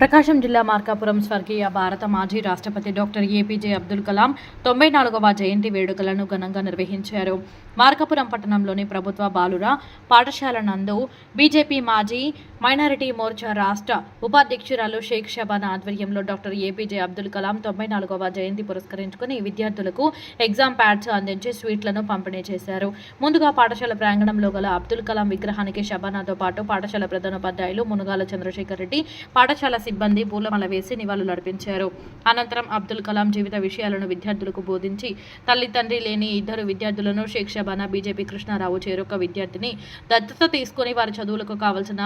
ప్రకాశం జిల్లా మార్కాపురం స్వర్గీయ భారత మాజీ రాష్ట్రపతి డాక్టర్ ఏపీజే అబ్దుల్ కలాం తొంభై నాలుగవ జయంతి వేడుకలను ఘనంగా నిర్వహించారు. మార్కపురం పట్టణంలోని ప్రభుత్వ బాలుర పాఠశాల నందు బీజేపీ మాజీ మైనారిటీ మోర్చా రాష్ట్ర ఉపాధ్యక్షురాలు షేక్ షబాన్ ఆధ్వర్యంలో డాక్టర్ ఏపీజే అబ్దుల్ కలాం తొంభై నాలుగవ జయంతి పురస్కరించుకుని విద్యార్థులకు ఎగ్జామ్ ప్యాడ్స్ అందించి స్వీట్లను పంపిణీ చేశారు. ముందుగా పాఠశాల ప్రాంగణంలో గల అబ్దుల్ కలాం విగ్రహానికి షబానాతో పాటు పాఠశాల ప్రధానోపాధ్యాయులు మునుగాల చంద్రశేఖర్ రెడ్డి పాఠశాల సిబ్బంది పూలమాల వేసి నివాళులర్పించారు అనంతరం అబ్దుల్ కలాం జీవిత విషయాలను విద్యార్థులకు బోధించి తల్లి తండ్రి లేని ఇద్దరు విద్యార్థులను షేక్ షబానా బీజేపీ కృష్ణారావు చేరొక్క విద్యార్థిని దత్తత తీసుకుని వారి చదువులకు కావలసిన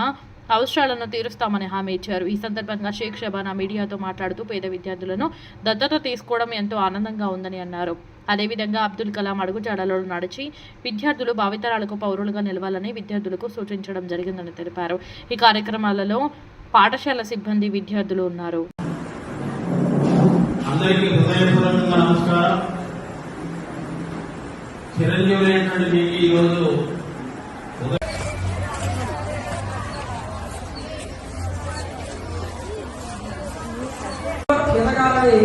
అవసరాలను తీరుస్తామని హామీ ఇచ్చారు. ఈ సందర్భంగా షేక్ షబానా మీడియాతో మాట్లాడుతూ పేద విద్యార్థులను దత్తత తీసుకోవడం ఎంతో ఆనందంగా ఉందని అన్నారు. అదేవిధంగా అబ్దుల్ కలాం అడుగుజాడలో నడిచి విద్యార్థులు భావితరాలకు పౌరులుగా నిలవాలని విద్యార్థులకు సూచించడం జరిగిందని తెలిపారు. ఈ కార్యక్రమాలలో పాఠశాల సిబ్బంది విద్యార్థులు ఉన్నారు. అందరికీ హృదయపూర్వకంగా నమస్కారం. చిరంజీవులైనటువంటి మీకు ఈరోజు ఎదగాలని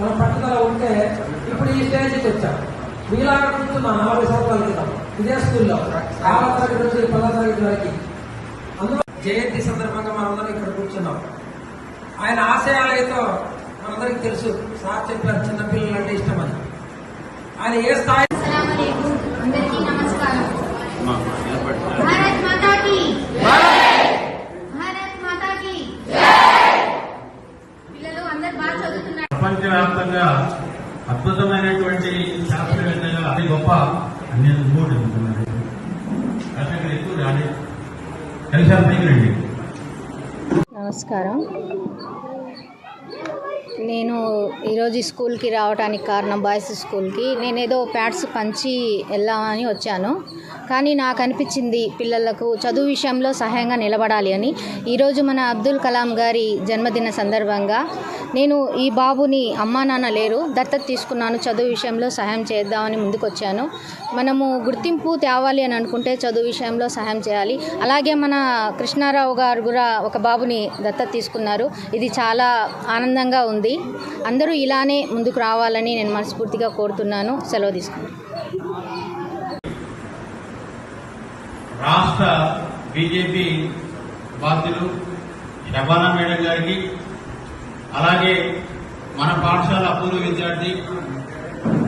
మన పట్టుదల ఉంటే ఇప్పుడు ఈ స్టేజ్కి వచ్చాం. మీలాగా కూర్చున్నా నలభై సంవత్సరాల క్రితం. ఇదే స్కూల్లో. ఆరో తరగతి నుంచి పదో తరగతి వరకు. అందులో జయంతి సందర్భంగా మనందరం ఇక్కడ కూర్చున్నాం. ఆయన ఆశయాలతో మనందరికీ తెలుసు. సార్ చెప్పారు చిన్నపిల్లలు అంటే ఇష్టమని. ఆయన ఏ స్థాయి ప్రపంచవ్యాప్తంగా అద్భుతమైనటువంటి శాస్త్రవేత్తగా అతి గొప్ప నేను మూడు ఎక్కువ రాని రండి. నమస్కారం. నేను ఈరోజు స్కూల్కి రావడానికి కారణం బాయ్స్ స్కూల్కి. నేను ఏదో ప్యాడ్స్ పంచి వెళ్దామని వచ్చాను. కానీ నాకు అనిపించింది పిల్లలకు చదువు విషయంలో సహాయంగా నిలబడాలి అని. ఈరోజు మన అబ్దుల్ కలాం గారి జన్మదిన సందర్భంగా నేను ఈ బాబుని అమ్మా నాన్న లేరు దత్తత తీసుకున్నాను చదువు విషయంలో సహాయం చేద్దామని ముందుకొచ్చాను. మనము గుర్తింపు తేవాలి అని అనుకుంటే చదువు విషయంలో సహాయం చేయాలి. అలాగే మన కృష్ణారావు గారు కూడా ఒక బాబుని దత్తత తీసుకున్నారు. ఇది చాలా ఆనందంగా ఉంది. అందరూ ఇలానే ముందుకు రావాలని నేను మనస్ఫూర్తిగా కోరుతున్నాను. సెలవు తీసుకున్నాను రాష్ట్ర బీజేపీ బాధ్యులు శబానా మేడం గారికి అలాగే మన పాఠశాల అపూర్వ విద్యార్థి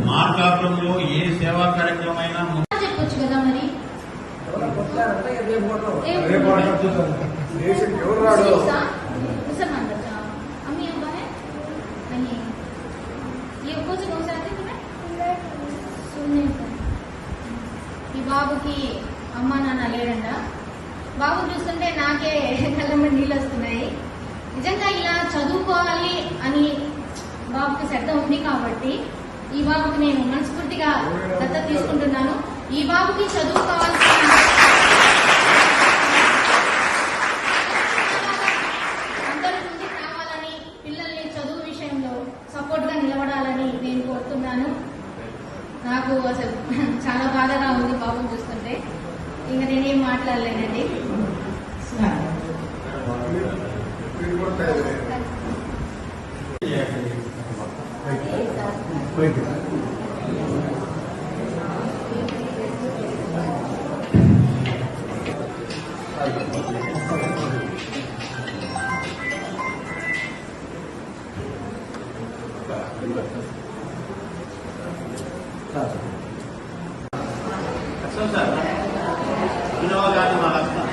మార్కాపురంలో ఏ సేవా కార్యక్రమం అయినా ముందు చెప్పొచ్చు కదా మరి? రేపు బాబుకి అమ్మ నాన్న లేరంట. బాబు చూస్తుంటే నాకే కళ్ళమ్మ నీళ్ళు వస్తున్నాయి. నిజంగా ఇలా చదువుకోవాలి అని బాబుకి శ్రద్ధ ఉంది కాబట్టి ఈ బాబుకి నేను మనస్ఫూర్తిగా దత్త తీసుకుంటున్నాను. ఈ బాబుకి చదువుకోవాల్సిన అందరి ముందుకు రావాలని పిల్లల్ని చదువు విషయంలో సపోర్ట్గా నిలబడాలని నేను కోరుతున్నాను. నాకు అసలు చాలా బాధగా ఇంకా నేనేం మాట్లాడలేనండి. సార్ మా లక్ష్మణ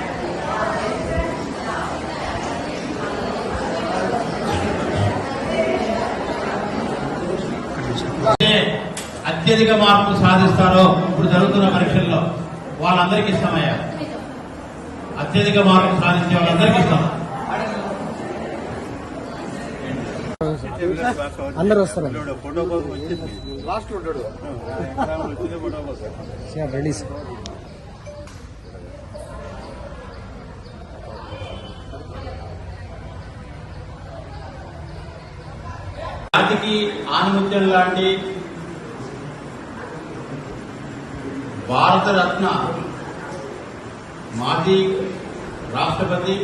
అత్యధిక మార్కులు సాధిస్తారో ఇప్పుడు జరుగుతున్న పరీక్షల్లో వాళ్ళందరికీ ఇష్టమయ్యా? అత్యధిక మార్కులు సాధించే వాళ్ళందరికీ ఇష్టం అందరు వస్తారు. సార్. జాతికి ఆనుమత్యం లాంటి భారతరత్న మాజీ రాష్ట్రపతి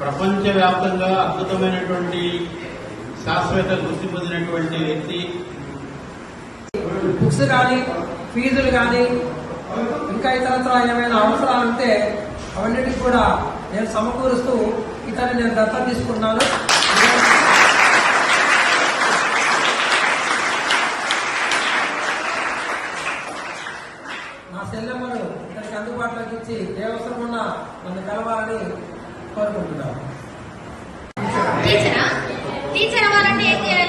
ప్రపంచవ్యాప్తంగా అద్భుతమైనటువంటి శాశ్వత గుర్తి పొందినటువంటి వ్యక్తి. బుక్స్ కానీ ఫీజులు కానీ ఇంకా ఇతరత్ర ఏమైనా అవసరాలు ఉంటే అవన్నిటికీ కూడా నేను సమకూరుస్తూ ఇతన్ని నేను దత్తం తీసుకున్నాను చెల్లెమ్మను తనకు అందుబాటులోకి ఇచ్చి ఏ అవసరం ఉన్నా నన్ను కలవాలని కోరుకుంటున్నాను టీచర్ అవ్వాలంటే ఏం చేయాలి?